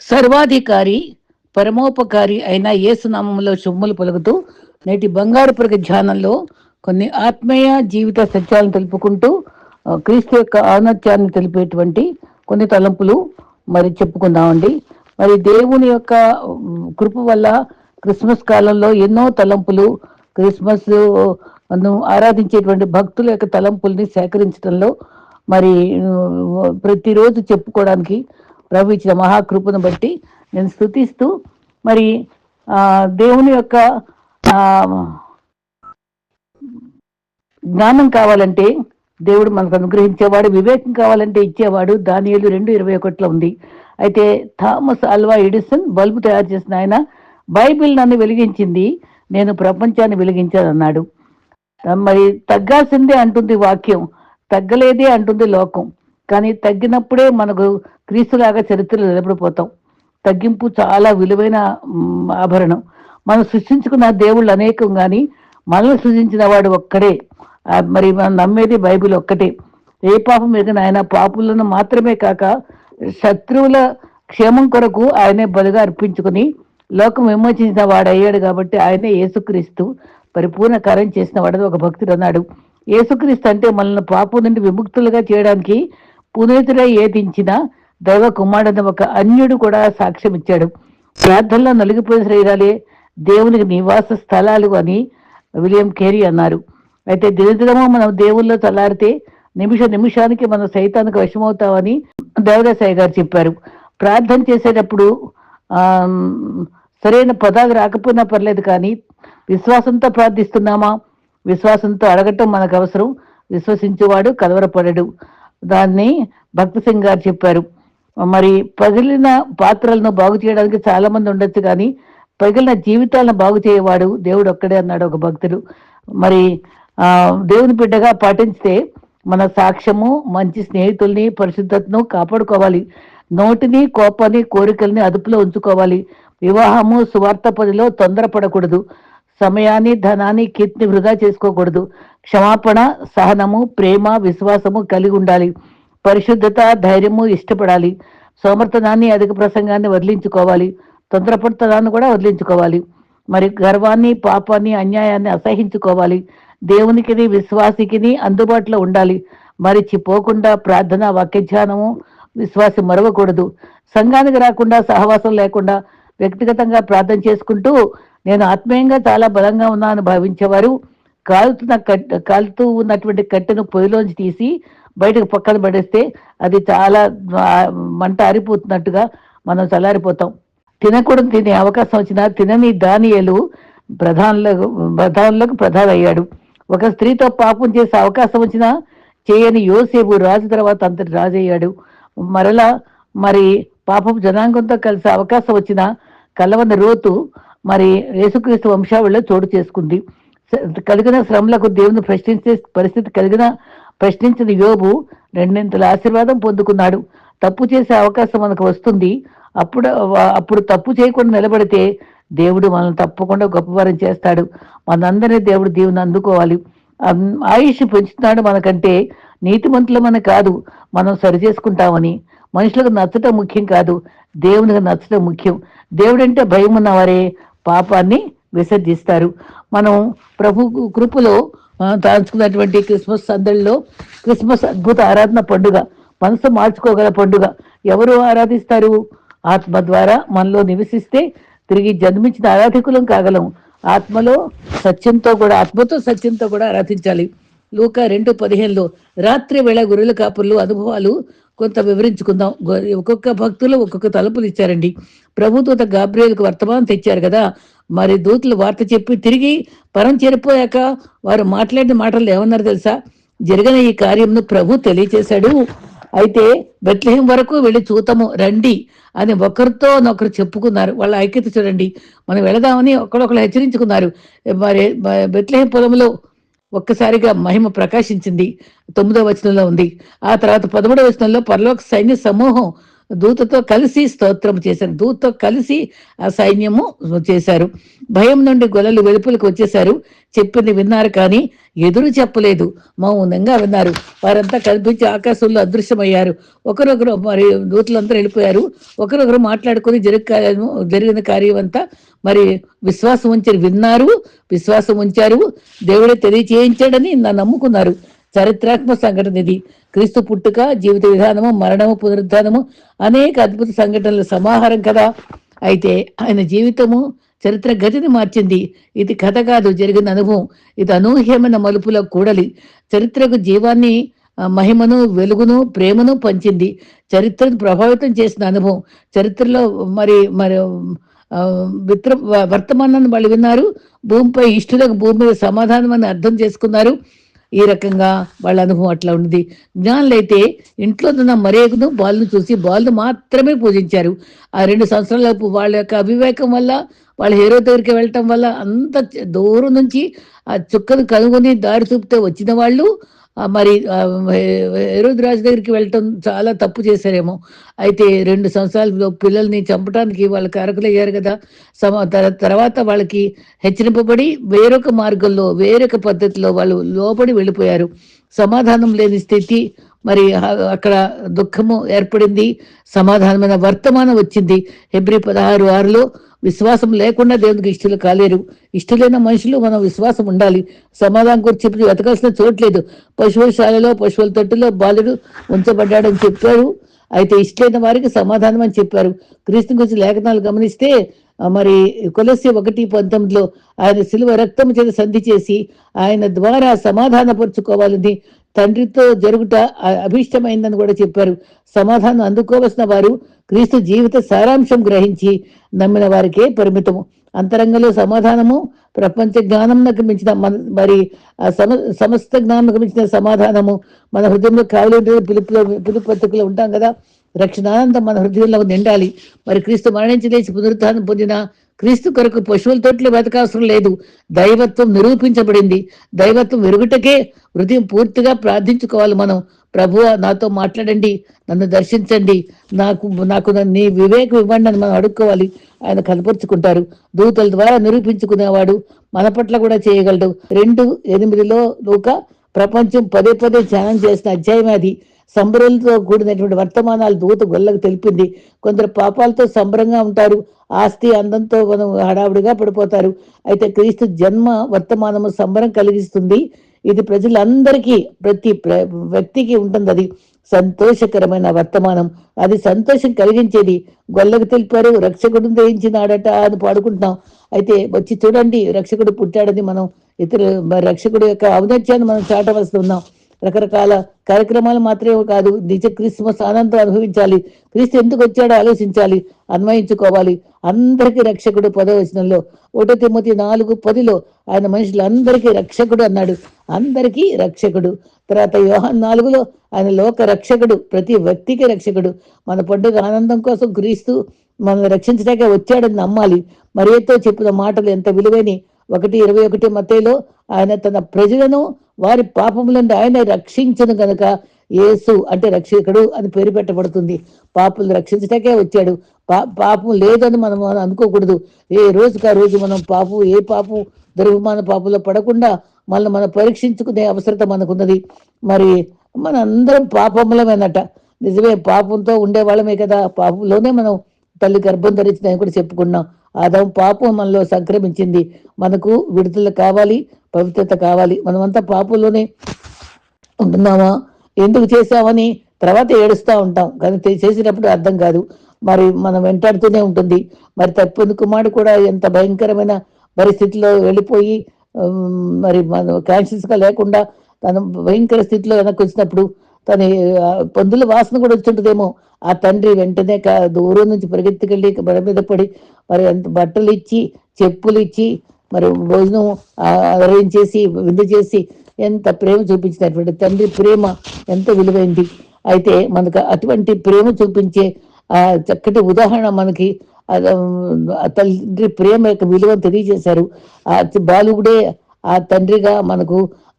సర్వాధికారి పరమోపకారి అయిన యేసునామంలో శుభములు పలుకుతూ నేటి బంగారు ప్రగ ధ్యానంలో కొన్ని ఆత్మీయ జీవిత సత్యాలను తెలుపుకుంటూ క్రీస్తు యొక్క ఔన్నత్యాన్ని తెలిపేటువంటి కొన్ని తలంపులు మరి చెప్పుకుందామండి. మరి దేవుని యొక్క కృప వల్ల క్రిస్మస్ కాలంలో ఎన్నో తలంపులు క్రిస్మస్ను ఆరాధించేటువంటి భక్తుల యొక్క తలంపుల్ని సేకరించడంలో మరి ప్రతిరోజు చెప్పుకోవడానికి ప్రభు ఇచ్చిన మహాకృపను బట్టి నేను స్థుతిస్తూ మరి దేవుని యొక్క జ్ఞానం కావాలంటే దేవుడు మనకు అనుగ్రహించేవాడు వివేకం కావాలంటే ఇచ్చేవాడు. దానియేలు రెండు ఇరవై ఒకటిలో ఉంది. అయితే థామస్ అల్వా ఎడిసన్ బల్బు తయారు చేసిన ఆయన బైబిల్ నన్ను వెలిగించింది నేను ప్రపంచాన్ని వెలిగించాను అన్నాడు మరి తగ్గాల్సిందే అంటుంది వాక్యం తగ్గలేదే అంటుంది లోకం. కానీ తగ్గినప్పుడే మనకు క్రీస్తులాగా చరిత్రలో నిలబడిపోతాం. తగ్గింపు చాలా విలువైన ఆభరణం. మనం సృష్టించుకున్న దేవుళ్ళు అనేకం కానీ మనల్ని సృజించిన వాడు ఒక్కడే. మరి మనం నమ్మేది బైబిల్ ఒక్కటే. ఏ పాపం మీద ఆయన పాపులను మాత్రమే కాక శత్రువుల క్షేమం కొరకు ఆయనే బలిగా అర్పించుకుని లోకం విమోచించిన వాడు అయ్యాడు కాబట్టి ఆయనే యేసుక్రీస్తు. పరిపూర్ణ కార్యం చేసిన వాడని ఒక భక్తుడు అన్నాడు. యేసుక్రీస్తు అంటే మనల్ని పాపం నుండి విముక్తులుగా చేయడానికి పునీతుడై ఏదించిన దైవ కుమారుడని ఒక అన్యుడు కూడా సాక్ష్యం ఇచ్చాడు. ప్రార్థనలో నలిగిపోయిన శరీరాలే దేవునికి నివాస స్థలాలు అని విలియం కేరీ అన్నారు. అయితే దినదినము మనం దేవుల్లో తలారితే నిమిష నిమిషానికి మనం సైతానికి వశమవుతామని దేవదాసాయి గారు చెప్పారు. ప్రార్థన చేసేటప్పుడు సరైన పదాలు రాకపోయినా పర్లేదు కానీ విశ్వాసంతో ప్రార్థిస్తున్నామా? విశ్వాసంతో అడగటం మనకు అవసరం. విశ్వసించేవాడు కలవరపడడు. దాన్ని భక్త సింగ్ గారు చెప్పారు. మరి పగిలిన పాత్రలను బాగు చేయడానికి చాలా మంది ఉండొచ్చు కానీ పగిలిన జీవితాలను బాగు చేయవాడు దేవుడు ఒక్కడే అన్నాడు ఒక భక్తుడు. మరి ఆ దేవుని బిడ్డగా పాటించితే మన సాక్ష్యము మంచి స్నేహితుల్ని పరిశుద్ధతను కాపాడుకోవాలి. నోటిని కోపాన్ని కోరికల్ని అదుపులో ఉంచుకోవాలి. వివాహము సువార్త పనిలో తొందరపడకూడదు. సమయాన్ని ధనాన్ని కీర్తిని వృధా చేసుకోకూడదు. క్షమాపణ సహనము ప్రేమ విశ్వాసము కలిగి ఉండాలి. పరిశుద్ధత ధైర్యము ఇష్టపడాలి. సోమర్థనాన్ని అధిక ప్రసంగాన్ని వదిలించుకోవాలి. తొందరపడుతనాన్ని కూడా వదిలించుకోవాలి. మరి గర్వాన్ని పాపాన్ని అన్యాయాన్ని అసహించుకోవాలి. దేవునికిని విశ్వాసికిని అందుబాటులో ఉండాలి. మరిచిపోకుండా ప్రార్థన వాక్యధ్యానము విశ్వాసి మరవకూడదు. సంఘానికి రాకుండా సహవాసం లేకుండా వ్యక్తిగతంగా ప్రార్థన చేసుకుంటూ నేను ఆత్మీయంగా చాలా బలంగా ఉన్నానని భావించేవారు కాలుతున్న కట్ కాలుతూ ఉన్నటువంటి కట్టెను పొయ్యిలోంచి తీసి బయటకు పక్కన పడేస్తే అది చాలా మంట ఆరిపోతున్నట్టుగా మనం చల్లారిపోతాం. తినకూడదు తినే అవకాశం వచ్చినా తినని దానియలు ప్రధానులకు ప్రధానులకు ప్రధాన అయ్యాడు ఒక స్త్రీతో పాపం చేసే అవకాశం వచ్చినా చేయని యోసేపు రాజు తర్వాత అంతటి రాజు అయ్యాడు మరలా మరి పాపం జనాంగంతో కలిసే అవకాశం వచ్చినా కలవని రోతు మరి యేసుక్రీస్తు వంశావళిలో చోటు చేసుకుంది. కలిగిన శ్రమలకు దేవుని ప్రశ్నించే పరిస్థితి కలిగిన ప్రశ్నించిన యోబు రెండింతల ఆశీర్వాదం పొందుకున్నాడు. తప్పు చేసే అవకాశం మనకు వస్తుంది. అప్పుడు అప్పుడు తప్పు చేయకుండా నిలబడితే దేవుడు మనల్ని తప్పకుండా గొప్పవారం చేస్తాడు. మనందరినీ దేవుడు దేవుని అందుకోవాలి. ఆయుష్ పెంచుతున్నాడు మనకంటే నీతిమంతులమని కాదు మనం సరి చేసుకుంటామని మనుషులకు నచ్చటం ముఖ్యం కాదు దేవునికి నచ్చటం ముఖ్యం. దేవుడంటే భయం ఉన్నవారే పాపాన్ని విసర్జిస్తారు. మనం ప్రభు కృపలో దాచుకున్నటువంటి క్రిస్మస్ సందడిలో క్రిస్మస్ అద్భుత ఆరాధన పండుగ మనసు మార్చుకోగల పండుగ. ఎవరు ఆరాధిస్తారు? ఆత్మ ద్వారా మనలో నివసిస్తే తిరిగి జన్మించిన ఆరాధికులం కాగలం. ఆత్మలో సత్యంతో కూడా ఆత్మతో సత్యంతో కూడా ఆరాధించాలి. లూకా రెండు పదిహేనులో రాత్రి వేళ గొర్రెల కాపుర్లు అనుభవాలు కొంత వివరించుకుందాం. ఒక్కొక్క భక్తులు ఒక్కొక్క తలుపులు ఇచ్చారండి. ప్రభుత్వత గాబ్రియల్కు వర్తమానం తెచ్చారు కదా మరి దూతలు వార్త చెప్పి తిరిగి పరం చేరిపోయాక వారు మాట్లాడిన మాటలు ఏమన్నారు తెలుసా? జరిగిన ఈ కార్యంను ప్రభు తెలియచేశాడు. అయితే బెత్లహేం వరకు వెళ్ళి చూతాము రండి అని ఒకరితో ఒకరు చెప్పుకున్నారు. వాళ్ళ ఐక్యత చూడండి. మనం వెళదామని ఒకడొకరు హెచ్చరించుకున్నారు. మరి బ- పొలంలో ఒక్కసారిగా మహిమ ప్రకాశించింది. తొమ్మిదో వచనంలో ఉంది. ఆ తర్వాత పదమూడవ వచనంలో పరలోక సైన్య సమూహం దూతతో కలిసి స్తోత్రం చేశారు. దూతతో కలిసి ఆ సైన్యము చేశారు. భయం నుండి గొలలు వెలుపులకు వచ్చేశారు. చెప్పింది విన్నారు కానీ ఎదురు చెప్పలేదు. మౌనంగా విన్నారు. వారంతా కనిపించి ఆకాశంలో అదృశ్యమయ్యారు. ఒకరొకరు మరి దూతలంతా వెళ్ళిపోయారు. ఒకరొకరు మాట్లాడుకుని జరుగు జరిగిన కార్యం అంతా మరి విశ్వాసం ఉంచారు విన్నారు. విశ్వాసం ఉంచారు దేవుడే తెలియచేయించాడని నా నమ్ముకున్నారు. చారిత్రాత్మక సంఘటన ఇది క్రీస్తు పుట్టుక జీవిత విధానము మరణము పునరుద్ధానము అనేక అద్భుత సంఘటనల సమాహారం కదా. అయితే ఆయన జీవితము చరిత్ర గతిని మార్చింది. ఇది కథ కాదు జరిగిన అనుభవం. ఇది అనూహ్యమైన మలుపుల కూడలి. చరిత్రకు జీవాన్ని మహిమను వెలుగును ప్రేమను పంచింది. చరిత్రను ప్రభావితం చేసిన అనుభవం. చరిత్రలో మరి మరి విత్ర వర్తమానాన్ని వాళ్ళు విన్నారు. భూమిపై ఇష్టలకు భూమి మీద సమాధానం అని అర్థం చేసుకున్నారు. ఈ రకంగా వాళ్ళ అనుభవం అట్లా ఉంది జ్ఞానులైతే ఇంట్లో ఉన్న మరేకును బాలును చూసి బాలును మాత్రమే పూజించారు. ఆ రెండు సంవత్సరాలపు వాళ్ళ యొక్క అవివేకం వల్ల వాళ్ళ హీరో దగ్గరికి వెళ్ళటం వల్ల అంత దూరం నుంచి ఆ చుక్కను కనుగొని దారి చూపితే వచ్చిన వాళ్ళు మరి ఆ రాజు దగ్గరికి వెళ్ళటం చాలా తప్పు చేశారేమో. అయితే రెండు సంవత్సరాల పిల్లల్ని చంపడానికి వాళ్ళ కారకులు అయ్యారు కదా. సమ తర్వాత వాళ్ళకి హెచ్చరింపబడి వేరొక మార్గంలో వేరొక పద్ధతిలో వాళ్ళు లోబడి వెళ్ళిపోయారు. సమాధానం లేని స్థితి మరి అక్కడ దుఃఖము ఏర్పడింది. సమాధానమైన వర్తమానం వచ్చింది. హెబ్రి పదహారు ఆరులో విశ్వాసం లేకుండా దేవునికి ఇష్టలు కాలేరు. ఇష్టలైన మనుషులు మనం విశ్వాసం ఉండాలి. సమాధానం గురించి చెప్పి వెతకాల్సిన చోట్లేదు పశువుశాలలో పశువుల తొట్టులో బాలుడు ఉంచబడ్డాడని చెప్పారు. అయితే ఇష్టలైన వారికి సమాధానం అని చెప్పారు. క్రీస్తు గురించి లేఖనాలు గమనిస్తే మరి కొలసి ఒకటి పంతొమ్మిదిలో ఆయన సిలువ రక్తం చేత సంధి చేసి ఆయన ద్వారా సమాధానపరుచుకోవాలని తండ్రితో జరుగుట అభిష్టమైందని కూడా చెప్పారు. సమాధానం అందుకోవలసిన వారు క్రీస్తు జీవిత సారాంశం గ్రహించి నమ్మిన వారికే పరిమితము. అంతరంగంలో సమాధానము ప్రపంచ జ్ఞానంకు మించిన మన మరి ఆ సమ సమస్త జ్ఞానంకు మించిన సమాధానము మన హృదయంలో కావలి పిలుపులో పిలుపు పత్రికలో ఉంటాం కదా. రక్షణానందం మన హృదయంలో నిండాలి. మరి క్రీస్తు మరణించి లేచి పొందిన క్రీస్తు కొరకు పశువుల తోటలు వెతకాల్సిన లేదు. దైవత్వం నిరూపించబడింది. దైవత్వం వెరుగుటకే హృదయం పూర్తిగా ప్రార్థించుకోవాలి మనం. ప్రభువ నాతో మాట్లాడండి. నన్ను దర్శించండి. నాకు నాకు నీ వివేకం ఇవ్వండి అని మనం అడుక్కోవాలి. ఆయన కనపరుచుకుంటారు. దూతల ద్వారా నిరూపించుకునేవాడు మన పట్ల కూడా చేయగలడు. రెండు ఎనిమిదిలో లూక ప్రపంచం పదే పదే ధ్యానం చేసిన అధ్యాయం అది. సంబరంతో కూడినటువంటి వర్తమానాలు దూత గొల్లకు తెలిపింది. కొందరు పాపాలతో సంబరంగా ఉంటారు. ఆస్తి అందంతో మనం హడావుడిగా పడిపోతారు. అయితే క్రీస్తు జన్మ వర్తమానము సంబరం కలిగిస్తుంది. ఇది ప్రజలందరికీ ప్రతి వ్యక్తికి ఉంటుంది అది. సంతోషకరమైన వర్తమానం. అది సంతోషం కలిగించేది. గొల్లకు తెలిపారు రక్షకుడు దయించినాడట అని పాడుకుంటున్నాం. అయితే వచ్చి చూడండి రక్షకుడు పుట్టాడని మనం ఇతర రక్షకుడు యొక్క ఔన్నత్యాన్ని మనం చాటవలసి ఉన్నాం. రకరకాల కార్యక్రమాలు మాత్రమే కాదు నిజ క్రిస్మస్ ఆనందం అనుభవించాలి. క్రీస్తు ఎందుకు వచ్చాడో ఆలోచించాలి అన్వయించుకోవాలి. అందరికీ రక్షకుడు పదవచనంలో ఒకటో తిమ్మతి నాలుగు పదిలో ఆయన మనుషులందరికీ రక్షకుడు అన్నాడు. అందరికీ రక్షకుడు. తర్వాత యోహన్ నాలుగులో ఆయన లోక రక్షకుడు ప్రతి వ్యక్తికి రక్షకుడు. మన పండుగ ఆనందం కోసం క్రీస్తు మనల్ని రక్షించడానికే వచ్చాడని నమ్మాలి. మరియతో చెప్పిన మాటలు ఎంత విలువైన ఒకటి ఇరవై ఒకటి మతేలో ఆయన తన ప్రజలను వారి పాపముల ఆయన రక్షించను గనక యేసు అంటే రక్షకుడు అని పేరు పెట్టబడుతుంది. పాపులు రక్షించటకే వచ్చాడు. పా పాపం లేదని మనం అనుకోకూడదు. ఏ రోజుకి ఆ రోజు మనం పాపం ఏ పాపం దుర్భిమాన పాపంలో పడకుండా మనల్ని మనం పరీక్షించుకునే అవసరత మనకున్నది. మరి మన అందరం పాపములమేనట. నిజమే పాపంతో ఉండేవాళ్ళమే కదా. పాపంలోనే మనం తల్లి గర్భం ధరించిందని కూడా చెప్పుకున్నాం. ఆదాం పాపం మనలో సంక్రమించింది. మనకు విడుదల కావాలి. పవిత్రత కావాలి. మనమంతా పాపంలోనే ఉంటున్నామా? ఎందుకు చేసామని తర్వాత ఏడుస్తూ ఉంటాం. కానీ చేసినప్పుడు అర్థం కాదు. మరి మనం వెంటాడుతూనే ఉంటుంది. మరి తప్పింది కుమారుడు కూడా ఎంత భయంకరమైన పరిస్థితిలో వెళ్ళిపోయి మరి మన కాన్షియస్గా లేకుండా తను భయంకర స్థితిలో వెనక్కి వచ్చినప్పుడు తన పందుల వాసన కూడా వచ్చుంటుందేమో. ఆ తండ్రి వెంటనే కా- దూరం నుంచి పరిగెత్తుకెళ్ళి బడ మీద పడి మరి ఎంత బట్టలు ఇచ్చి చెప్పులు ఇచ్చి మరి భోజనం అరేంజ్ చేసి విందు చేసి ఎంత ప్రేమ చూపించినటువంటి తండ్రి ప్రేమ ఎంత విలువైంది. అయితే మనకు అటువంటి ప్రేమ చూపించే ఆ చక్కటి ఉదాహరణ మనకి తండ్రి ప్రేమ యొక్క విలువను తెలియజేశారు. ఆ బాలుగుడే ఆ తండ్రిగా మనకు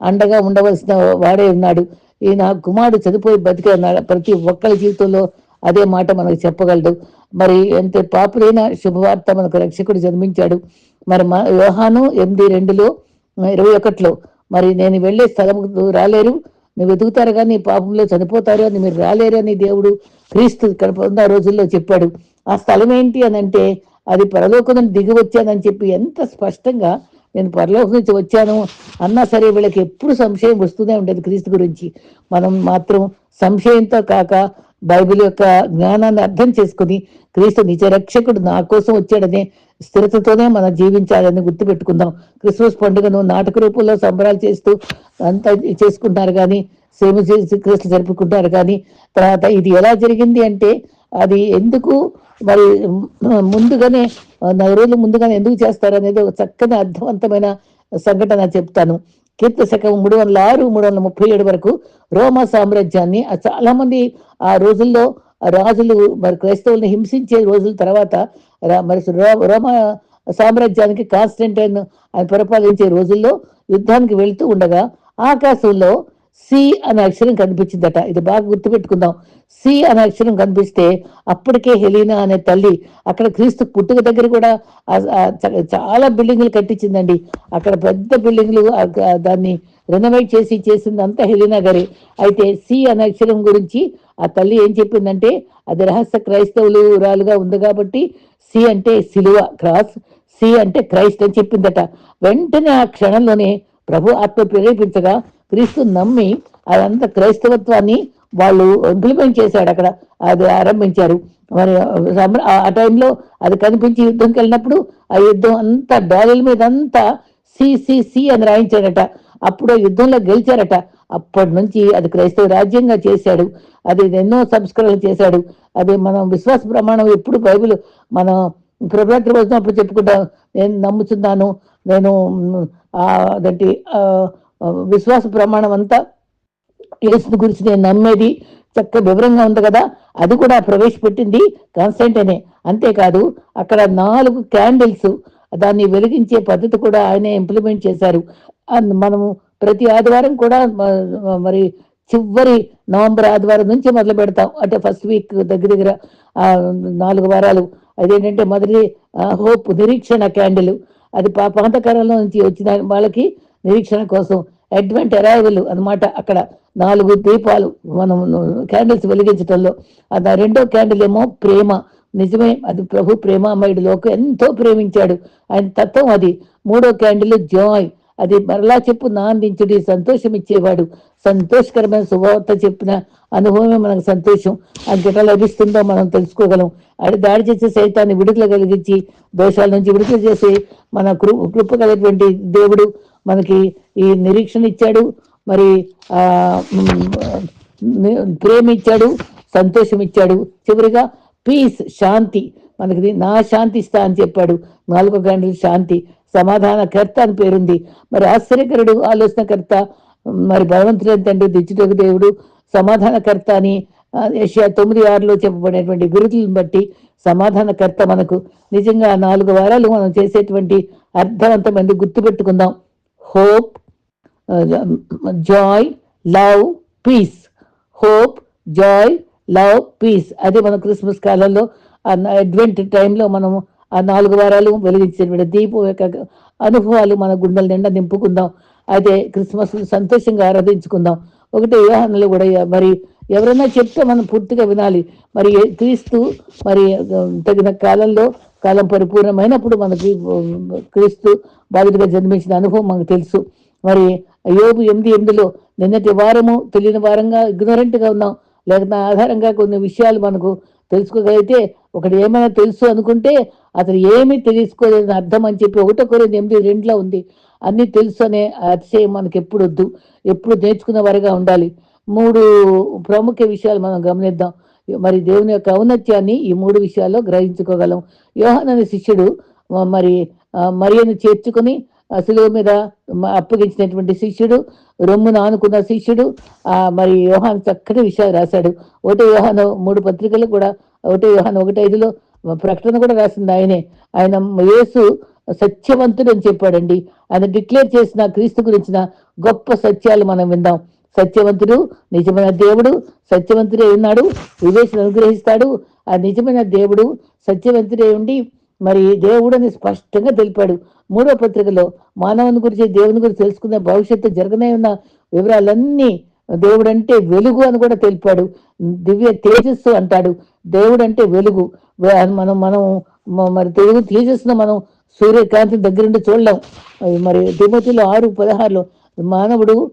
అండగా ఉండవలసిన వాడే ఉన్నాడు. ఈయన కుమారుడు చనిపోయి బతికే ఉన్నాడు ప్రతి ఒక్కరి జీవితంలో అదే మాట మనకు చెప్పగలడు మరి ఎంత పాపులైన శుభవార్త మనకు రక్షకుడు జన్మించాడు. మరి మా యోహాను ఎనిమిది రెండులో ఇరవై ఒకటిలో మరి నేను వెళ్ళే స్థలం రాలేరు. నువ్వు వెతుకుతారు కానీ పాపంలో చనిపోతారు అని మీరు రాలేరు అని దేవుడు క్రీస్తు ఇక్కడ రోజుల్లో చెప్పాడు. ఆ స్థలం ఏంటి అని అంటే అది పరలోకం దిగి వచ్చానని చెప్పి ఎంత స్పష్టంగా నేను పరలోకం నుంచి వచ్చాను అన్నా సరే వీళ్ళకి ఎప్పుడు సంశయం వస్తూనే ఉండేది క్రీస్తు గురించి. మనం మాత్రం సంశయంతో కాక బైబిల్ యొక్క జ్ఞానాన్ని అర్థం చేసుకుని క్రీస్తు నిజ రక్షకుడు నా కోసం వచ్చాడనే స్థిరతతోనే మనం జీవించాలని గుర్తుపెట్టుకుందాం. క్రిస్మస్ పండుగను నాటక రూపంలో సంబరాలు చేస్తూ అంతా చేసుకుంటారు కానీ సేమ క్రీస్తు జరుపుకుంటారు కానీ తర్వాత ఇది ఎలా జరిగింది అంటే అది ఎందుకు మరి ముందుగానే నెల రోజులు ముందుగానే ఎందుకు చేస్తారు అనేది ఒక చక్కని అర్థవంతమైన సంఘటన చెప్తాను. కీర్త శకం మూడు వందల ఆరు మూడు వందల ముప్పై ఏడు వరకు రోమా సామ్రాజ్యాన్ని చాలా మంది ఆ రోజుల్లో ఆ రాజులు మరి క్రైస్తవుల్ని హింసించే రోజుల తర్వాత మరి రో- రోమా సామ్రాజ్యానికి కాన్స్టెంటైన్ ఆయన పరిపాలించే రోజుల్లో యుద్ధానికి వెళ్తూ ఉండగా ఆకాశంలో సి అనే అక్షరం కనిపించిందట. ఇది బాగా గుర్తుపెట్టుకుందాం. సి అనే అక్షరం కనిపిస్తే అప్పటికే హెలీనా అనే తల్లి అక్కడ క్రీస్తు పుట్టుక దగ్గర కూడా చాలా బిల్డింగ్లు కట్టించిందండి. అక్కడ పెద్ద బిల్డింగ్లు దాన్ని రెనోవేట్ చేసి చేసిందంతా హెలీనా గారి. అయితే సి అనే అక్షరం గురించి ఆ తల్లి ఏం చెప్పిందంటే అది రహస్య క్రైస్తవులు రాలుగా ఉంది కాబట్టి సి అంటే సిలువ క్రాస్ సి అంటే క్రైస్ట్ అని చెప్పిందట. వెంటనే ఆ క్షణంలోనే ప్రభు ఆత్మ ప్రేరేపించగా క్రీస్తు నమ్మి అదంతా క్రైస్తవత్వాన్ని వాళ్ళు ఇంప్లిమెంట్ చేశాడు అక్కడ. అది ఆరంభించారు. మరి ఆ- టైంలో అది కనిపించి యుద్ధంకి వెళ్ళినప్పుడు ఆ యుద్ధం అంతా డాలర్ల మీద అంతా సి అని రాయించాడట. అప్పుడు యుద్ధంలో గెలిచారట. అప్పటి నుంచి అది క్రైస్తవ రాజ్యంగా చేశాడు. అది ఎన్నో సంస్కరణలు చేశాడు. అది మనం విశ్వాస ప్రమాణం ఎప్పుడు బైబిల్ మనం ప్రభాకర్ వచ్చినప్పుడు చెప్పుకుంటాం. నేను నమ్ముతున్నాను నేను అదంటే విశ్వాస ప్రమాణం అంతా యేసుని గురించి నేను నమ్మేది చక్క వివరంగా ఉంది కదా. అది కూడా ప్రవేశపెట్టింది కాన్స్టెంటనే. అంతేకాదు అక్కడ నాలుగు క్యాండిల్స్ దాన్ని వెలిగించే పద్ధతి కూడా ఆయనే ఇంప్లిమెంట్ చేశారు. మనము ప్రతి ఆదివారం కూడా మరి చివరి నవంబర్ ఆదివారం నుంచి మొదలు పెడతాం. అంటే ఫస్ట్ వీక్ దగ్గర దగ్గర నాలుగు వారాలు. అదేంటంటే మొదటి హోప్ నిరీక్షణ క్యాండిల్. అది పా- పాతకాలంలో నుంచి వచ్చిన వాళ్ళకి నిరీక్షణ కోసం అడ్వెంట్ అరైవల్ అన్నమాట అక్కడ నాలుగు దీపాలు మనం క్యాండిల్స్ వెలిగించడంలో అది ఆ రెండో క్యాండిల్ ఏమో ప్రేమ. నిజమే అది ప్రభు ప్రేమామయుడు లోకం ఎంతో ప్రేమించాడు. ఆయన తత్వం అది. మూడో క్యాండిల్ జాయ్. అది మరలా చెప్పు నా అందించుడి సంతోషం ఇచ్చేవాడు సంతోషకరమైన శుభవార్త చెప్పిన అనుభవమే మనకు సంతోషం. అది ఎట్లా లభిస్తుందో మనం తెలుసుకోగలం. అది దాడి చేసే సైతాన్ని విడుదల కలిగించి దోషాల నుంచి విడుదల చేసి మన కృ కృప కలిగినటువంటి దేవుడు మనకి ఈ నిరీక్షణ ఇచ్చాడు మరి ప్రేమ ఇచ్చాడు సంతోషం ఇచ్చాడు. చివరిగా పీస్ శాంతి. మనకి నా శాంతి ఇస్తా అని చెప్పాడు. నాలుగో గంటల శాంతి. సమాధానకర్త అని పేరుంది. మరి ఆశ్చర్యకరుడు ఆలోచనకర్త మరి భగవంతుడు తండ్రి దిచ్చుటకు దేవుడు సమాధానకర్త అని ఏషియా తొమ్మిది ఆరులో చెప్పబడినటువంటి గురుతులను బట్టి సమాధానకర్త మనకు. నిజంగా నాలుగు వారాలు మనం చేసేటువంటి అర్థవంతమైనది గుర్తుపెట్టుకుందాం. Hope joy love peace hope joy love peace అదే మన క్రిస్మస్ కాలంలో అడ్వెంట్ టైంలో మనము ఆ నాలుగు వారాలు వెలిగించినటువంటి దీపం యొక్క అనుభవాలు మన గుండెల నిండా నింపుకుందాం. అయితే క్రిస్మస్ సంతోషంగా ఆరాధించుకుందాం. ఒకటి వివాహంలో కూడా మరి ఎవరైనా చెప్తే మనం పూర్తిగా వినాలి. మరి క్రీస్తు మరి తగిన కాలంలో కాలం పరిపూర్ణమైనప్పుడు మనకి క్రీస్తు బాధితుగా జన్మించిన అనుభవం మనకు తెలుసు. మరి యోగు ఎనిమిది ఎనిమిదిలో నిన్నటి వారము తెలియని వారంగా ఇగ్నోరెంట్గా ఉన్నాం. లేకపోతే ఆధారంగా కొన్ని విషయాలు మనకు తెలుసుకోగలిగితే ఒకటి ఏమైనా తెలుసు అనుకుంటే అతను ఏమీ తెలుసుకోలేదని అర్థం అని చెప్పి ఒకటో కొరింది ఎనిమిది రెండులో ఉంది. అన్ని తెలుసు అనే అతిశయం మనకి ఎప్పుడు వద్దు ఎప్పుడు నేర్చుకున్న వారిగా ఉండాలి. మూడు ప్రముఖ విషయాలు మనం గమనిద్దాం. మరి దేవుని యొక్క ఔన్నత్యాన్ని ఈ మూడు విషయాల్లో గ్రహించుకోగలం. యోహాన్ అనే శిష్యుడు మరి మరియను చేర్చుకుని ఆ శిలువ మీద అప్పగించినటువంటి శిష్యుడు రొమ్మును ఆనుకున్న శిష్యుడు ఆ మరి యోహాన్ చక్కటి విషయాలు రాశాడు. ఒకటే యోహాను మూడు పత్రికలు కూడా ఒకటే యోహాను ఒకటి ఐదులో ప్రకటన కూడా రాసింది ఆయనే. ఆయన యేసు సత్యవంతుడు అని చెప్పాడండి. ఆయన డిక్లేర్ చేసిన క్రీస్తు గురించిన గొప్ప సత్యాలు మనం విందాం. సత్యవంతుడు నిజమైన దేవుడు సత్యవంతుడే ఉన్నాడు వివేచన అనుగ్రహిస్తాడు. ఆ నిజమైన దేవుడు సత్యవంతుడే ఉండి మరి దేవుడని స్పష్టంగా తెలిపాడు. మూడో పత్రికలో మానవుని గురించి దేవుని గురించి తెలుసుకునే భవిష్యత్తు జరగనే ఉన్న వివరాలన్నీ దేవుడు అంటే వెలుగు అని కూడా తెలిపాడు. దివ్య తేజస్సు అంటాడు. దేవుడు అంటే వెలుగు మనం మనం మరి తెలుగు తేజస్సును మనం సూర్యకాంతి దగ్గరుండి చూడలేం. మరి తిమోతిలో ఆరు పదహారులో మానవుడు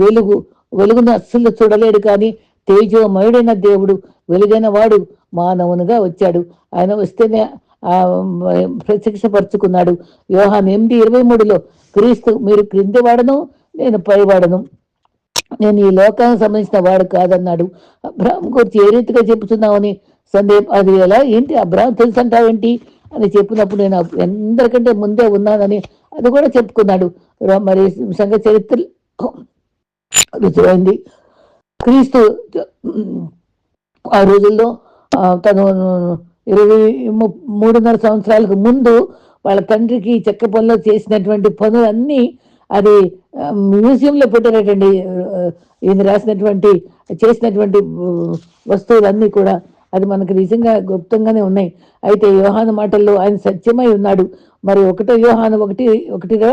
వెలుగు వెలుగును అస్సలు చూడలేడు కానీ తేజోమయుడైన దేవుడు వెలుగైన వాడు మానవునిగా వచ్చాడు. ఆయన వస్తేనే ప్రత్యక్షపరుచుకున్నాడు. వ్యూహాన్ ఎనిమిది ఇరవై మూడులో క్రీస్తు మీరు క్రింది వాడను నేను పైవాడను నేను ఈ లోకానికి సంబంధించిన వాడు కాదన్నాడు. అబ్రాహం గురించి ఏ రీతిగా చెప్తున్నామని సందేహం అది ఎలా ఏంటి అబ్రాహం తెలుసు అంటావేంటి? అని చెప్పినప్పుడు నేను ఎందరికంటే అందరికంటే ముందే ఉన్నానని అది కూడా చెప్పుకున్నాడు. మరి సంఘ చరిత్ర రుజువైంది క్రీస్తు ఆ రోజుల్లో తను ఇరవై ము- మూడున్నర సంవత్సరాలకు ముందు వాళ్ళ తండ్రికి చెక్క పనిలో చేసినటువంటి పనులన్నీ అది మ్యూజియంలో పెట్టారటండి ఈయన రాసినటువంటి చేసినటువంటి వస్తువులన్నీ కూడా అది మనకు నిజంగా గుప్తంగానే ఉన్నాయి. అయితే యోహాను మాటల్లో ఆయన సత్యమై ఉన్నాడు. మరి ఒకటో యోహాను ఒకటి ఒకటిగా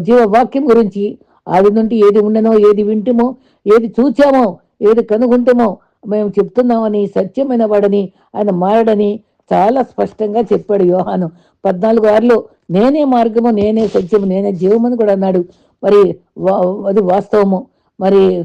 జీవ వాక్యం గురించి ఆది నుండి ఏది ఉండనో ఏది వింటుమో ఏది చూచామో ఏది కనుగొంటామో మేము చెప్తున్నామని సత్యమైన వాడని ఆయన మారడని చాలా స్పష్టంగా చెప్పాడు యోహాను. పద్నాలుగు ఆరులో నేనే మార్గము నేనే సత్యము నేనే జీవమని కూడా అన్నాడు. మరి వా- అది వాస్తవము. మరి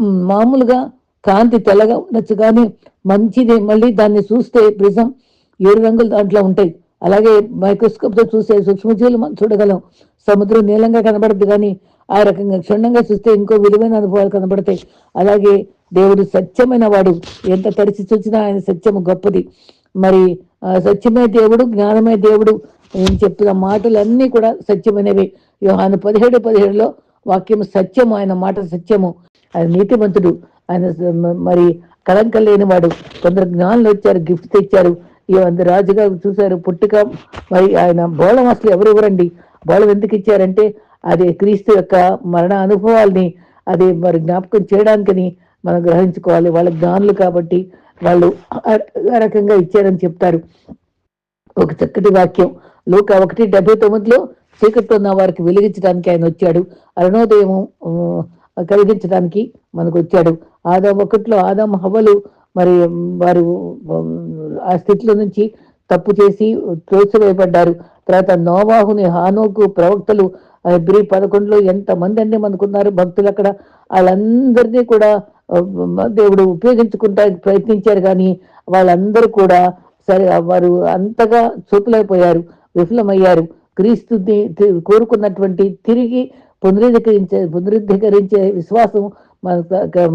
మామూలుగా కాంతి తెల్లగా ఉండొచ్చు కానీ మంచిది మళ్ళీ దాన్ని చూస్తే ప్రిజం ఏడు రంగులు దాంట్లో ఉంటాయి. అలాగే మైక్రోస్కోప్తో చూసే సూక్ష్మజీవులు మనం చూడగలం. సముద్రం నీలంగా కనబడద్దు కానీ ఆ రకంగా క్షుణ్ణంగా చూస్తే ఇంకో విలువైన అనుభవాలు కనబడతాయి. అలాగే దేవుడు సత్యమైన వాడు. ఎంత తడిచి చూసినా ఆయన సత్యము గొప్పది. మరి ఆ, సత్యమే దేవుడు జ్ఞానమే దేవుడు నేను చెప్పిన మాటలన్నీ కూడా సత్యమైనవి. యోహాను పదిహేడు పదిహేడులో వాక్యం సత్యము ఆయన మాట సత్యము. ఆయన నీతిమంతుడు ఆయన మరి కళంకం లేనివాడు. కొందరు జ్ఞానులు వచ్చారు గిఫ్ట్ తెచ్చారు. ఈ వంద రాజుగా చూశారు పుట్టుక మరి ఆయన బోళం అసలు ఎవరు ఇవ్వరండి? బోళం ఎందుకు ఇచ్చారంటే అది క్రీస్తు యొక్క మరణ అనుభవాల్ని అది మరి జ్ఞాపకం చేయడానికని మనం గ్రహించుకోవాలి. వాళ్ళ జ్ఞానులు కాబట్టి వాళ్ళు ఆ- రకంగా ఇచ్చారని చెప్తారు. ఒక చక్కటి వాక్యం. లోక ఒకటి డెబ్బై తొమ్మిదిలో చీకట్లో ఉన్న వారికి వెలిగించడానికి ఆయన వచ్చాడు. అరుణోదయము కలిగించడానికి మనకు వచ్చాడు ఆదాం ఒకటిలో ఆదాం హవలు మరి వారు ఆ స్థితిలో నుంచి తప్పు చేసి త్రోసివేయబడ్డారు. తర్వాత నోవాహుని హానోకు ప్రవక్తలు ఎబ్రి పదకొండులో ఎంత మంది అండి మనకున్నారు భక్తులు అక్కడ వాళ్ళందరినీ కూడా దేవుడు ఉపయోగించుకుంటానికి ప్రయత్నించారు కానీ వాళ్ళందరూ కూడా సరే వారు అంతగా చూపలేకపోయారు విఫలమయ్యారు. క్రీస్తుని కోరుకున్నటువంటి తిరిగి పునరుద్ధరించే పునరుద్ధీకరించే విశ్వాసం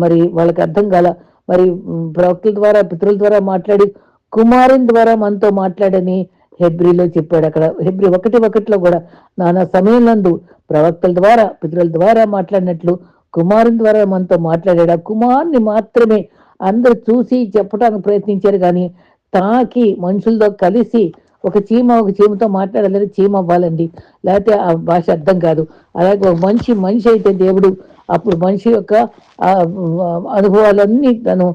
మరి వాళ్ళకి అర్థం కాల. మరి ఉమ్, ప్రవక్తల ద్వారా పితృల ద్వారా మాట్లాడి కుమారుని ద్వారా మనతో మాట్లాడని హెబ్రిలో చెప్పాడు అక్కడ. హెబ్రి ఒకటి ఒకటిలో కూడా నానా సమయంలందు ప్రవక్తల ద్వారా పితరుల ద్వారా మాట్లాడినట్లు కుమారుని ద్వారా మనతో మాట్లాడాడు. ఆ కుమారుని మాత్రమే అందరు చూసి చెప్పడానికి ప్రయత్నించారు కానీ తాకి మనుషులతో కలిసి ఒక చీమ ఒక చీమతో మాట్లాడాలని చీమ అవ్వాలండి. లేకపోతే ఆ భాష అర్థం కాదు. అలాగే ఒక మనిషి మనిషి అయితే దేవుడు అప్పుడు మనిషి యొక్క అనుభవాలన్నీ తను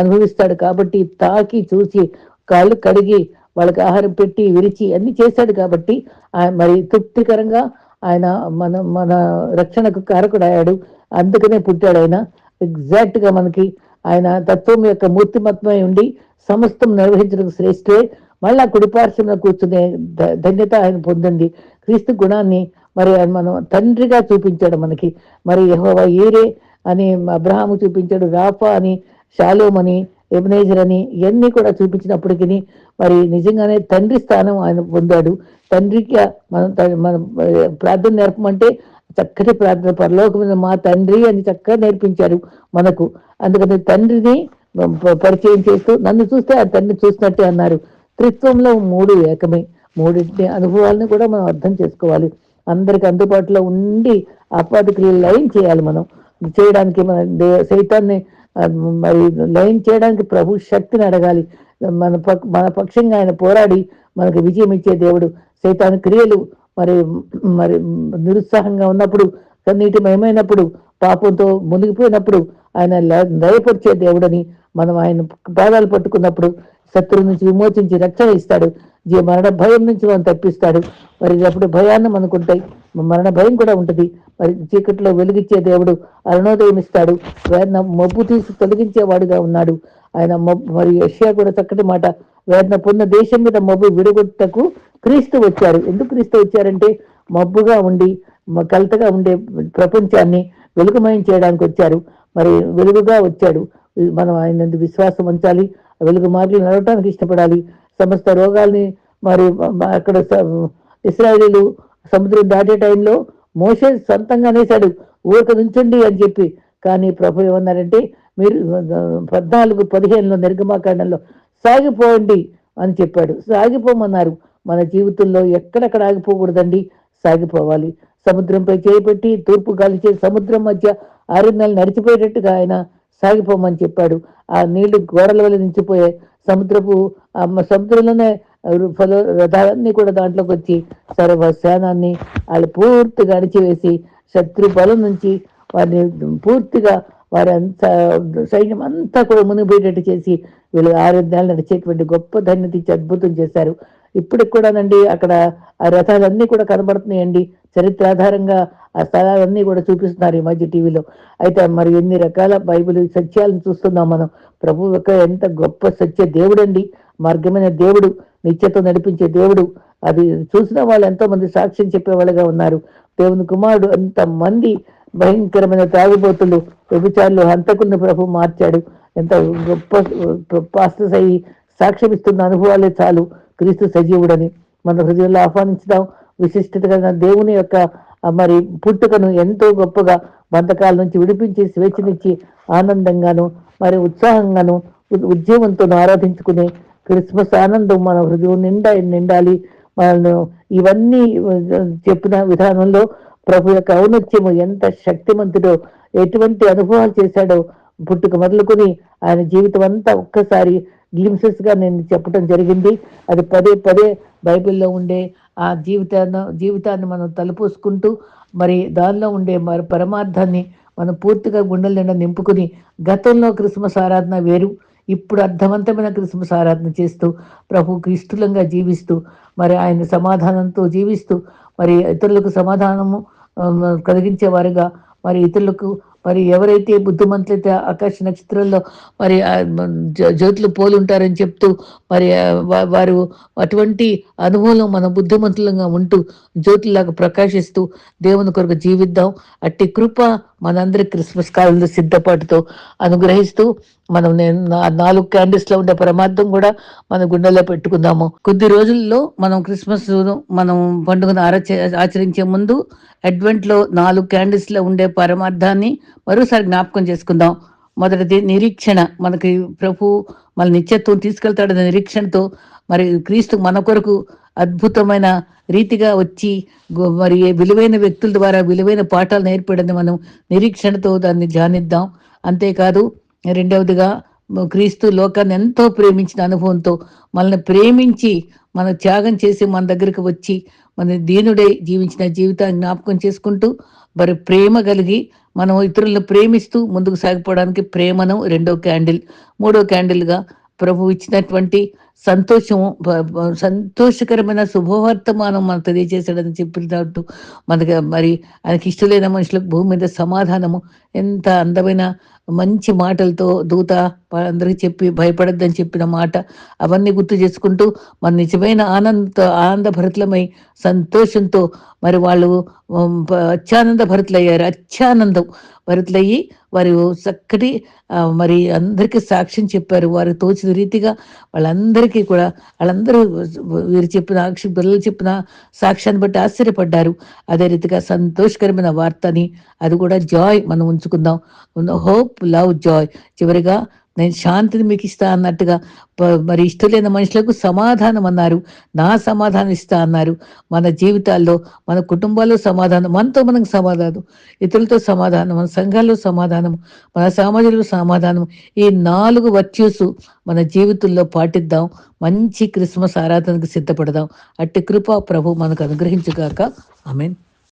అనుభవిస్తాడు కాబట్టి తాకి చూసి కాళ్ళు కడిగి వాళ్ళకి ఆహారం పెట్టి విరిచి అన్ని చేశాడు కాబట్టి ఆయన మరి తృప్తికరంగా ఆయన మన మన రక్షణకు కారకుడయ్యాడు. అందుకనే పుట్టాడు ఆయన. ఎగ్జాక్ట్గా మనకి ఆయన తత్వం యొక్క మూర్తిమత్వమై ఉండి సమస్తం నిర్వహించడం శ్రేష్ఠే. మళ్ళా కుడిపార్శ్వంలో కూర్చునే ధన్యత ఆయన పొందండి. క్రీస్తు గుణాన్ని మరి ఆయన మనం తండ్రిగా చూపించాడు మనకి. మరి యెహోవా ఈరే అని అబ్రహాము చూపించాడు రాఫా అని శాలోమని అని ఎబనేజర్ అని ఇవన్నీ కూడా చూపించినప్పటికీ మరి నిజంగానే తండ్రి స్థానం ఆయన పొందాడు. తండ్రికి మనం మనం ప్రార్థన నేర్పమంటే చక్కటి ప్రార్థన పరలోకమైన మా తండ్రి అని చక్కగా నేర్పించారు మనకు. అందుకని తండ్రిని పరిచయం చేస్తూ నన్ను చూస్తే ఆ తండ్రిని చూసినట్టే అన్నారు. త్రిత్వంలో మూడు ఏకమే. మూడింటి అనుభవాలను కూడా మనం అర్థం చేసుకోవాలి. అందరికి అందుబాటులో ఉండి అపాధి క్రియలు చేయాలి మనం. చేయడానికి మన దే- సైతాన్ని మరి లయం చేయడానికి ప్రభు శక్తిని అడగాలి. మన పక్ మన పక్షంగా ఆయన పోరాడి మనకు విజయం ఇచ్చే దేవుడు. సైతాను క్రియలు మరి మరి నిరుత్సాహంగా ఉన్నప్పుడు కన్నీటి మయమైనప్పుడు పాపంతో మునిగిపోయినప్పుడు ఆయన దయపరిచే దేవుడని మనం ఆయన పాదాలు పట్టుకున్నప్పుడు శత్రువు నుంచి విమోచించి రక్షణ ఇస్తాడు. జీ మరణ భయం నుంచి మనం తప్పిస్తాడు. మరి అప్పుడు భయాన్ని మనకుంటాయి. మరణ భయం కూడా ఉంటుంది. మరి చీకట్లో వెలిగించే దేవుడు అరుణోదయం ఇస్తాడు. వేదన మబ్బు తీసి తొలగించేవాడుగా ఉన్నాడు. ఆయన మబ్బు మరి యెషయా కూడా చక్కటి మాట. వేదన పొందిన దేశం మీద మబ్బు విడగొట్టకు క్రీస్తు వచ్చారు. ఎందుకు క్రీస్తు వచ్చారంటే మబ్బుగా ఉండి కలతగా ఉండే ప్రపంచాన్ని వెలుగుమయం చేయడానికి వచ్చారు. మరి వెలుగుగా వచ్చాడు. మనం ఆయన విశ్వాసం ఉంచాలి. వెలుగు మార్గం నడవటానికి ఇష్టపడాలి. సమస్త రోగాల్ని మరి అక్కడ ఇస్రాయలీలు సముద్రం దాటే టైంలో మోసే సొంతంగా అనేశాడు. ఊరిక నుంచండి అని చెప్పి. కానీ ప్రభు ఏమన్నారంటే మీరు పద్నాలుగు పదిహేనులో నిర్గమాకాండంలో సాగిపోండి అని చెప్పాడు. సాగిపోమన్నారు. మన జీవితంలో ఎక్కడెక్కడ ఆగిపోకూడదండి. సాగిపోవాలి. సముద్రంపై చేపెట్టి తూర్పు గాలిచే సముద్రం మధ్య ఆరు నెలలు నడిచిపోయేటట్టుగా ఆయన సాగిపోమని చెప్పాడు. ఆ నీళ్ళు గోడల వల్ల నించిపోయే సముద్రపు ఆ సముద్రంలోనే ఫల రథాలన్నీ కూడా దాంట్లోకి వచ్చి సర్వ సేనాన్ని వాళ్ళు పూర్తిగా అణిచివేసి శత్రు బలం నుంచి వారిని పూర్తిగా వారి అంత సైన్యం అంతా కూడా మునిగిపోయేటట్టు చేసి వీళ్ళు ఆరోగ్యాలు నడిచేటువంటి గొప్ప ధన్యత ఇచ్చి అద్భుతం చేశారు. ఇప్పటికి కూడానండి అక్కడ ఆ రథాలన్నీ కూడా కనబడుతున్నాయండి. చరిత్ర ఆధారంగా ఆ స్థలాలన్నీ కూడా చూపిస్తున్నారు ఈ మధ్య టీవీలో. అయితే మరి ఎన్ని రకాల బైబిల్ సత్యాలను చూస్తున్నాం మనం. ప్రభు యొక్క ఎంత గొప్ప సత్య దేవుడండి. మార్గమైన దేవుడు నిత్యతో నడిపించే దేవుడు. అది చూసిన వాళ్ళు ఎంతో మంది సాక్ష్యం చెప్పేవాళ్ళుగా ఉన్నారు. దేవుని కుమారుడు అంత మంది భయంకరమైన తాగుబోతులు వ్యభిచారులు హంతకుని ప్రభు మార్చాడు. ఎంత గొప్ప పాస్టర్స్ అయ్యి అనుభవాలే చాలు. క్రీస్తు సజీవుడని మన హృదయంలో ఆహ్వానించుదాం కలిగిన దేవుని యొక్క మరి పుట్టుకను ఎంతో గొప్పగా బంధకాల నుంచి విడిపించి స్వేచ్ఛనిచ్చి ఆనందంగాను మరి ఉత్సాహంగాను ఉ- ఉద్యమంతో ఆరాధించుకునే క్రిస్మస్ ఆనందం మన హృదయం నిండా నిండాలి. మనం ఇవన్నీ చెప్పిన విధానంలో ప్రభు యొక్క ఔన్నత్యము ఎంత శక్తిమంతుడో ఎటువంటి అనుభవాలు చేశాడో పుట్టుక మొదలుకొని ఆయన జీవితం అంతా ఒక్కసారి గా నేను చెప్పడం జరిగింది. అది పదే పదే బైబిల్లో ఉండే ఆ జీవితాన్ని జీవితాన్ని మనం తలపోసుకుంటూ మరి దానిలో ఉండే మరి పరమార్థాన్ని మనం పూర్తిగా గుండెల నిండా నింపుకుని గతంలో క్రిస్మస్ ఆరాధన వేరు ఇప్పుడు అర్థవంతమైన క్రిస్మస్ ఆరాధన చేస్తూ ప్రభు ఇష్టలంగా జీవిస్తూ మరి ఆయన సమాధానంతో జీవిస్తూ మరి ఇతరులకు సమాధానము కలిగించేవారుగా కలిగించే మరి ఇతరులకు మరి ఎవరైతే బుద్ధిమంతులైతే ఆకాశ నక్షత్రంలో మరి జ్యోతులు పోలుంటారని చెప్తూ మరి వారు అటువంటి అనుభవంలో మన బుద్ధిమంతులంగా ఉంటూ జ్యోతులాగా ప్రకాశిస్తూ దేవుని కొరకు జీవిద్దాం. అట్టి కృప మనందరి క్రిస్మస్ కాలంలో సిద్ధపాటుతో అనుగ్రహిస్తూ మనం నేను నాలుగు క్యాండిల్స్లో ఉండే పరమార్థం కూడా మన గుండెలో పెట్టుకుందాము. కొద్ది రోజుల్లో మనం క్రిస్మస్ మనం పండుగను ఆరచ ఆచరించే ముందు అడ్వెంట్లో నాలుగు క్యాండిల్స్లో ఉండే పరమార్థాన్ని మరోసారి జ్ఞాపకం చేసుకుందాం. మొదటిది నిరీక్షణ. మనకి ప్రభు మన నిత్యత్వం తీసుకెళ్తాడనే నిరీక్షణతో మరి క్రీస్తు మన కొరకు అద్భుతమైన రీతిగా వచ్చి మరి విలువైన వ్యక్తుల ద్వారా విలువైన పాఠాలు నేర్పడని మనం నిరీక్షణతో దాన్ని ధ్యానిద్దాం. అంతేకాదు రెండవదిగా క్రీస్తు లోకాన్ని ఎంతో ప్రేమించిన అనుభవంతో మనల్ని ప్రేమించి మన త్యాగం చేసి మన దగ్గరికి వచ్చి మన దీనుడై జీవించిన జీవితాన్ని జ్ఞాపకం చేసుకుంటూ మరి ప్రేమ కలిగి మనం ఇతరులను ప్రేమిస్తూ ముందుకు సాగిపోవడానికి ప్రేమను రెండో క్యాండిల్ మూడో క్యాండిల్గా ప్రభు ఇచ్చినటువంటి సంతోషము సంతోషకరమైన శుభవర్తమానం మనకు తెలియజేశాడని చెప్పినట్టు మనకి మరి ఆయనకి ఇష్టలేని మనుషులకు భూమి మీద సమాధానము ఎంత అందమైన మంచి మాటలతో దూత అందరికీ చెప్పి భయపడద్దని చెప్పిన మాట అవన్నీ గుర్తు చేసుకుంటూ మన నిజమైన ఆనంద ఆనంద భరితలమై సంతోషంతో మరి వాళ్ళు అత్యానంద భరితలయ్యారు అత్యానందం భరితులయ్యి వారు చక్కటి మరి అందరికీ సాక్ష్యం చెప్పారు. వారు తోచిన రీతిగా అందరికీ కూడా వాళ్ళందరూ వీరు చెప్పిన సాక్షి పిల్లలు చెప్పిన సాక్ష్యాన్ని బట్టి ఆశ్చర్యపడ్డారు. అదే రీతిగా సంతోషకరమైన వార్తని అది కూడా జాయ్ మనం ఉంచుకుందాం. హోప్ లవ్ జాయ్ చివరిగా నేను శాంతిని మీకు ఇస్తా అన్నట్టుగా మరి ఇష్టలేని మనుషులకు సమాధానం అన్నారు. నా సమాధానం ఇస్తా అన్నారు. మన జీవితాల్లో మన కుటుంబాల్లో సమాధానం మనతో మనకు సమాధానం ఇతరులతో సమాధానం మన సంఘాల్లో సమాధానం మన సమాజంలో సమాధానం. ఈ నాలుగు వర్చ్యూస్ మన జీవితంలో పాటిద్దాం. మంచి క్రిస్మస్ ఆరాధనకు సిద్ధపడదాం. అట్టి కృప ప్రభు మనకు అనుగ్రహించుగాక. మీన్